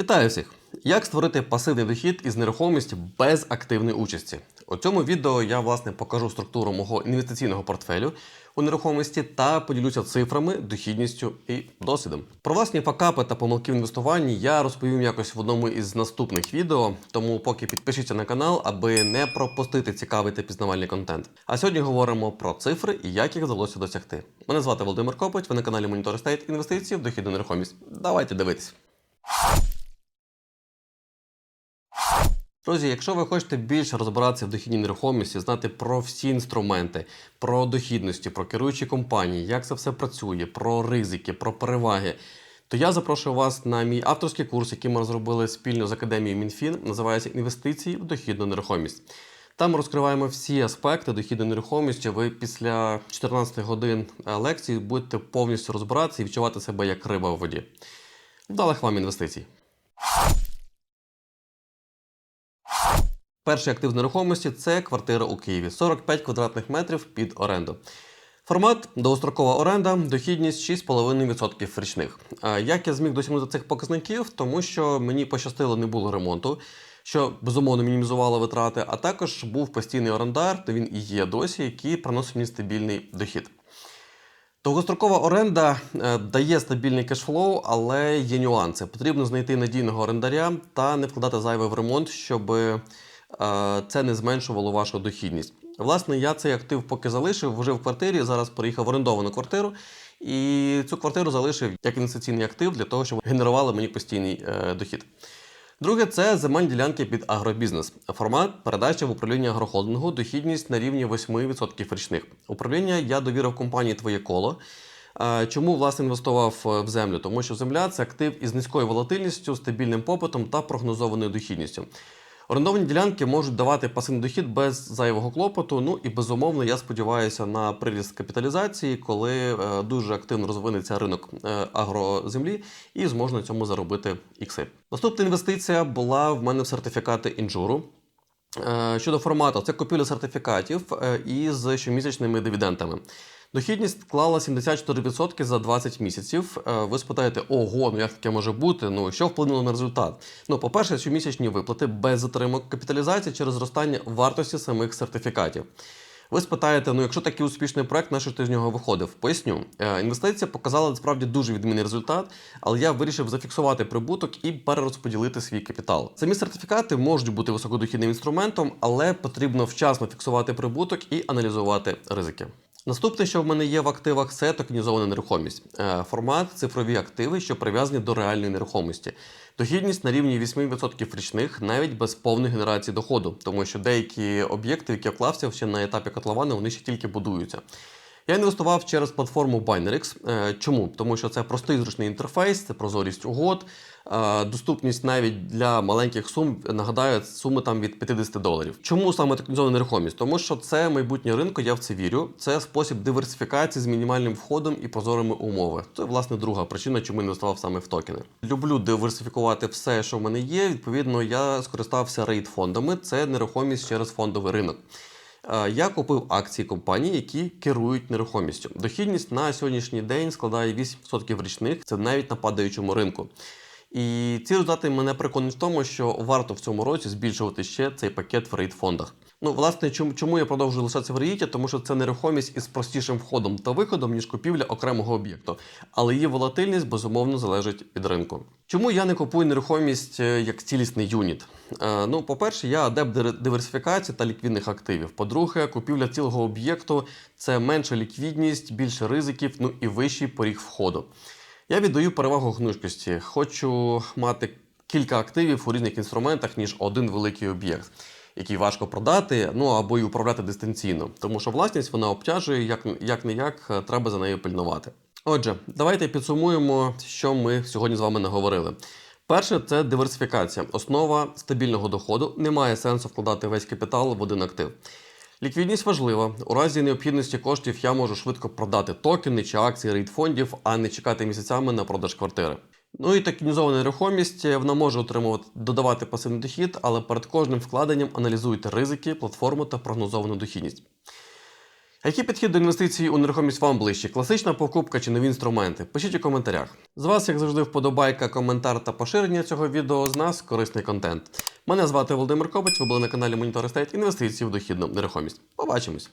Вітаю всіх! Як створити пасивний дохід із нерухомості без активної участі? У цьому відео я власне покажу структуру мого інвестиційного портфелю у нерухомості та поділюся цифрами, дохідністю і досвідом. Про власні факапи та помилки в інвестуванні я розповім якось в одному із наступних відео, тому поки підпишіться на канал, аби не пропустити цікавий та пізнавальний контент. А сьогодні говоримо про цифри і як їх вдалося досягти. Мене звати Володимир Копич, ви на каналі Monitor Estate інвестиції в дохідну нерухомість. Давайте дивитись. Друзі, якщо ви хочете більше розбиратися в дохідній нерухомості, знати про всі інструменти, про дохідності, про керуючі компанії, як це все працює, про ризики, про переваги, то я запрошую вас на мій авторський курс, який ми розробили спільно з академією МінФін, називається Інвестиції в дохідну нерухомість. Там ми розкриваємо всі аспекти дохідної нерухомості. Ви після 14 годин е, лекцій будете повністю розбиратися і відчувати себе як риба в воді. Вдалих вам інвестицій! Перший актив нерухомості це квартира у Києві 45 квадратних метрів під оренду. Формат довгострокова оренда, дохідність 6,5% річних. Як я зміг досягнути цих показників, тому що мені пощастило, не було ремонту, що безумовно мінімізувало витрати, а також був постійний орендар, то він і є досі, який приносить мені стабільний дохід. Довгострокова оренда е, дає стабільний кешфлоу, але є нюанси. Потрібно знайти надійного орендаря та не вкладати зайве в ремонт, щоб це не зменшувало вашу дохідність. Власне, я цей актив поки залишив вже в квартирі. Зараз переїхав в орендовану квартиру, і цю квартиру залишив як інвестиційний актив для того, щоб генерували мені постійний е, дохід. Друге, це земельні ділянки під агробізнес. Формат передача в управління агрохолдингу, дохідність на рівні 8% річних. Управління я довірив компанії Твоє коло. Е, Чому власне інвестував е, в землю? Тому що земля це актив із низькою волатильністю, стабільним попитом та прогнозованою дохідністю. Орендовані ділянки можуть давати пасивний дохід без зайвого клопоту. Ну і безумовно, я сподіваюся на приріст капіталізації, коли е, дуже активно розвинеться ринок е, агроземлі і зможна цьому заробити ікси. Наступна інвестиція була в мене в сертифікати інжуру. Е, Щодо формату, це купівля сертифікатів із щомісячними дивідендами. Дохідність склала 74% за 20 місяців. Е, Ви спитаєте, ого, ну як таке може бути? Ну що вплинуло на результат? Ну, по-перше, щомісячні виплати без затримок капіталізації через зростання вартості самих сертифікатів. Ви спитаєте, ну якщо такий успішний проект, на що ти з нього виходив? Поясню. Е, Інвестиція показала насправді дуже відмінний результат, але я вирішив зафіксувати прибуток і перерозподілити свій капітал. Самі сертифікати можуть бути високодохідним інструментом, але потрібно вчасно фіксувати прибуток і аналізувати ризики. Наступне, що в мене є в активах, це токенізована нерухомість. Е, Формат цифрові активи, що прив'язані до реальної нерухомості. Дохідність на рівні 8% річних, навіть без повної генерації доходу, тому що деякі об'єкти, які вклався ще на етапі котловани, вони ще тільки будуються. Я інвестував через платформу Binerix. Е, Чому? Тому що це простий зручний інтерфейс, це прозорість угод, е, доступність навіть для маленьких сум. Нагадаю, суми там від 50 доларів. Чому саме токенізована нерухомість? Тому що це майбутнє ринку, я в це вірю. Це спосіб диверсифікації з мінімальним входом і прозорими умови. Це власне друга причина, чому інвестував саме в токени. Люблю диверсифікувати все, що в мене є. Відповідно, я скористався рейд фондами. Це нерухомість через фондовий ринок. Я купив акції компаній, які керують нерухомістю. Дохідність на сьогоднішній день складає 8% річних, це навіть на падаючому ринку. І ці результати мене переконують в тому, що варто в цьому році збільшувати ще цей пакет в рейд-фондах. Ну, власне, чому, чому я продовжую лишатися в рейті? Тому що це нерухомість із простішим входом та виходом, ніж купівля окремого об'єкту. Але її волатильність безумовно залежить від ринку. Чому я не купую нерухомість е, як цілісний юніт? Е, ну, по-перше, я адепт диверсифікації та ліквідних активів. По-друге, купівля цілого об'єкту це менша ліквідність, більше ризиків, ну і вищий поріг входу. Я віддаю перевагу гнучкості. Хочу мати кілька активів у різних інструментах, ніж один великий об'єкт, який важко продати, ну або й управляти дистанційно. Тому що власність вона обтяжує, як, як не як треба за нею пильнувати. Отже, давайте підсумуємо, що ми сьогодні з вами наговорили. Перше це диверсифікація, основа стабільного доходу. Немає сенсу вкладати весь капітал в один актив. Ліквідність важлива. У разі необхідності коштів я можу швидко продати токени чи акції рейд-фондів, а не чекати місяцями на продаж квартири. Ну і токенізована нерухомість вона може отримувати додавати пасивний дохід, але перед кожним вкладенням аналізуйте ризики, платформу та прогнозовану дохідність. Який підхід до інвестицій у нерухомість вам ближче? Класична покупка чи нові інструменти? Пишіть у коментарях. З вас, як завжди, вподобайка, коментар та поширення цього відео. З нас корисний контент. Мене звати Володимир Кобець. Ви були на каналі Монітор Естейт. Інвестиції в дохідну нерухомість. Побачимось.